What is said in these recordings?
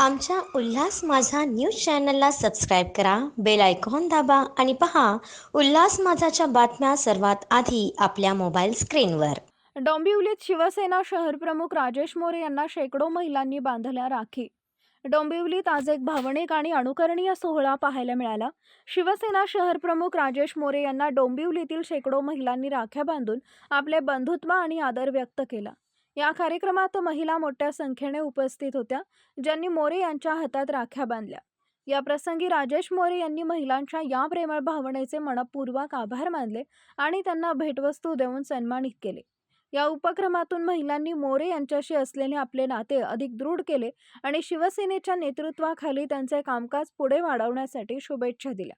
आमच्या उल्हास माझा न्यूज चॅनलला सबस्क्राईब करा बेल आयकॉन दाबा आणि पहा उल्हास माझाच्या बातम्या सर्वात आधी आपल्या मोबाईल स्क्रीनवर. डोंबिवलीत शिवसेना शहरप्रमुख राजेश मोरे यांना शेकडो महिलांनी बांधल्या राखी. डोंबिवलीत आज एक भावनिक आणि अनुकरणीय सोहळा पाहायला मिळाला. शिवसेना शहरप्रमुख राजेश मोरे यांना डोंबिवलीतील शेकडो महिलांनी राख्या बांधून आपले बंधुत्व आणि आदर व्यक्त केला. या कार्यक्रमात महिला मोठ्या संख्येने उपस्थित होत्या ज्यांनी मोरे यांच्या हातात राख्या बांधल्या. या प्रसंगी राजेश मोरे यांनी महिलांच्या या प्रेमळ भावनेचे मनपूर्वक आभार मानले आणि त्यांना भेटवस्तू देऊन सन्मानित केले. या उपक्रमातून महिलांनी मोरे यांच्याशी असलेले आपले नाते अधिक दृढ केले आणि शिवसेनेच्या नेतृत्वाखाली त्यांचे कामकाज पुढे वाढवण्यासाठी शुभेच्छा दिल्या.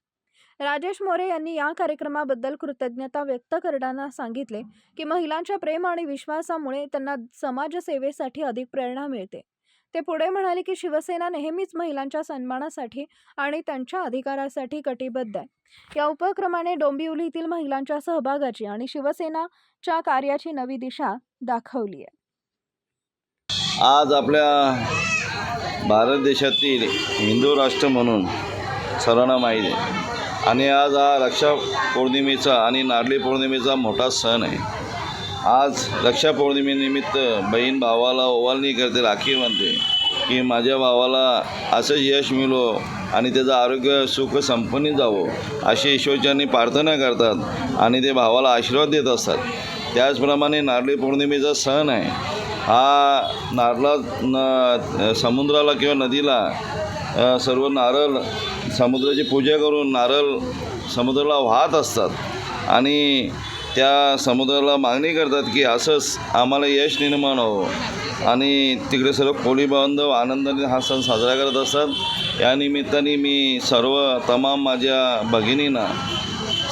राजेश मोरे यांनी या कार्यक्रमाबद्दल कृतज्ञता व्यक्त करताना सांगितले की महिलांच्या प्रेम आणि विश्वासामुळे त्यांना समाजसेवेसाठी अधिक प्रेरणा मिळते. ते पुढे म्हणाले की शिवसेना नेहमीच महिलांच्या सन्मानासाठी आणि त्यांच्या अधिकारासाठी कटिबद्ध आहे. या उपक्रमाने डोंबिवलीतील महिलांच्या सहभागाची आणि शिवसेनाच्या कार्याची नवी दिशा दाखवली आहे. आज आपल्या भारत देशातील हिंदू राष्ट्र म्हणून सर्वांना माहीत आहे. आणि आज हा रक्षा पौर्णिमेचा आणि नारळी पौर्णिमेचा मोठा सण आहे. आज रक्षा पौर्णिमेनिमित्त बहीण भावाला ओवाळणी करते राखी म्हणते की माझ्या भावाला असंच यश मिळो आणि त्याचं आरोग्य सुख संपन्न जावं अशी ईश्वरच्यांनी प्रार्थना करतात आणि ते भावाला आशीर्वाद देत असतात. त्याचप्रमाणे नारळी पौर्णिमेचा सण आहे. हा नारळा न समुद्राला किंवा नदीला सर्व नारळ समुद्राची पूजा करून नारळ समुद्राला वाहत असतात. आणि त्या समुद्राला मागणी करतात की असंच आम्हाला यश निर्माण व्हावं. आणि तिकडे सर्व कोळी बांधव आनंदाने हा सण साजरा करत असतात. या निमित्ताने मी सर्व तमाम माझ्या भगिनींना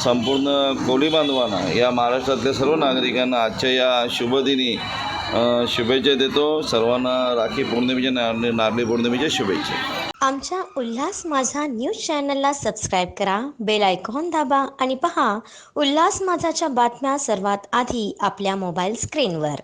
संपूर्ण कोळी बांधवांना या महाराष्ट्रातल्या सर्व नागरिकांना आजच्या या शुभदिनी शुभेच्छा देतो सर्वांना. राखी पौर्णिमेच्या नारळी नारळी पौर्णिमेच्या शुभेच्छा. आमच्या उल्हास माझा न्यूज चॅनलला सबस्क्राईब करा बेल आयकॉन दाबा आणि पहा उल्हास माझाच्या बातम्या सर्वात आधी आपल्या मोबाईल स्क्रीनवर.